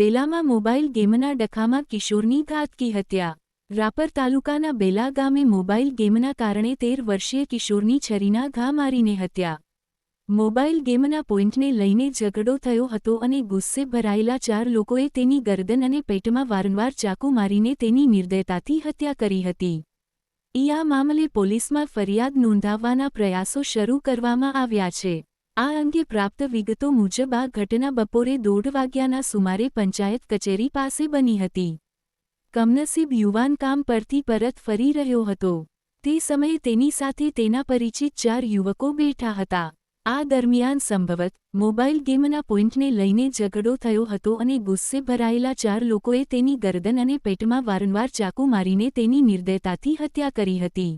બેલામાં mobile ગેમના ડખામાં કિશોરની ઘાતકી હત્યા. રાપર તાલુકાના બેલા ગામે મોબાઈલ ગેમના કારણે તેર વર્ષીય કિશોરની છરીના ઘા મારીને હત્યા. મોબાઈલ ગેમના પોઈન્ટને લઈને ઝઘડો થયો હતો અને ગુસ્સે ભરાયેલા ચાર લોકોએ તેની ગરદન અને પેટમાં વારંવાર ચાકુ મારીને તેની નિર્દયતાથી હત્યા કરી હતી. ઈ આ મામલે પોલીસમાં ફરિયાદ નોંધાવવાના પ્રયાસો શરૂ કરવામાં આવ્યા છે. આ અંગે પ્રાપ્ત વિગતો મુજબ આ ઘટના બપોરે દોઢ વાગ્યાના સુમારે પંચાયત કચેરી પાસે બની હતી. કમનસીબ યુવાન કામ પરથી પરત ફરી રહ્યો હતો. તે સમયે તેની સાથે તેના પરિચિત ચાર યુવકો બેઠા હતા. આ દરમિયાન સંભવત મોબાઈલ ગેમના પોઈન્ટને લઈને ઝઘડો થયો હતો અને ગુસ્સે ભરાયેલા ચાર લોકોએ તેની ગરદન અને પેટમાં વારંવાર ચાકુ મારીને તેની નિર્દયતાથી હત્યા કરી હતી.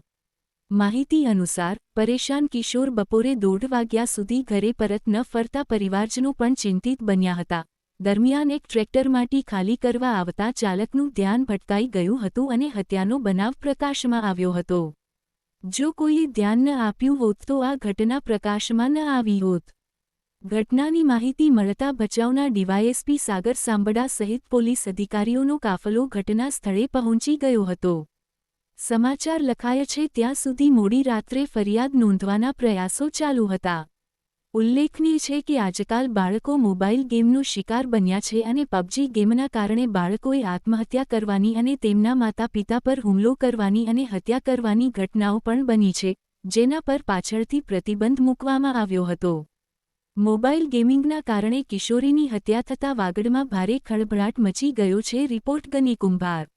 માહિતી અનુસાર, પરેશાન કિશોર બપોરે દોઢ વાગ્યા સુધી ઘરે પરત ન ફરતા પરિવારજનો પણ ચિંતિત બન્યા હતા. દરમિયાન એક ટ્રેક્ટરમાંથી ખાલી કરવા આવતા ચાલકનું ધ્યાન ભટકાઈ ગયું હતું અને હત્યાનો બનાવ પ્રકાશમાં આવ્યો હતો. જો કોઈએ ધ્યાન ન આપ્યું હોત તો આ ઘટના પ્રકાશમાં ન આવી હોત. ઘટનાની માહિતી મળતા ભચાઉના ડીવાયએસપી સાગર સાંબડા સહિત પોલીસ અધિકારીઓનો કાફલો ઘટના સ્થળે પહોંચી ગયો હતો. સમાચાર લખાય છે, ત્યાં સુધી મોડી રાત્રે ફરિયાદ નોંધવાના પ્રયાસો ચાલુ હતા. ઉલ્લેખનીય છે કે આજકાલ બાળકો મોબાઈલ ગેમનો શિકાર બન્યા છે અને પબજી ગેમના કારણે બાળકોએ આત્મહત્યા કરવાની અને તેમના માતા પિતા પર હુમલો કરવાની અને હત્યા કરવાની ઘટનાઓ પણ બની છે, જેના પર પાછળથી પ્રતિબંધ મૂકવામાં આવ્યો હતો. મોબાઈલ ગેમિંગના કારણે કિશોરીની હત્યા થતા વાગડમાં ભારે ખળભળાટ મચી ગયો છે, રિપોર્ટ ગની કુંભાર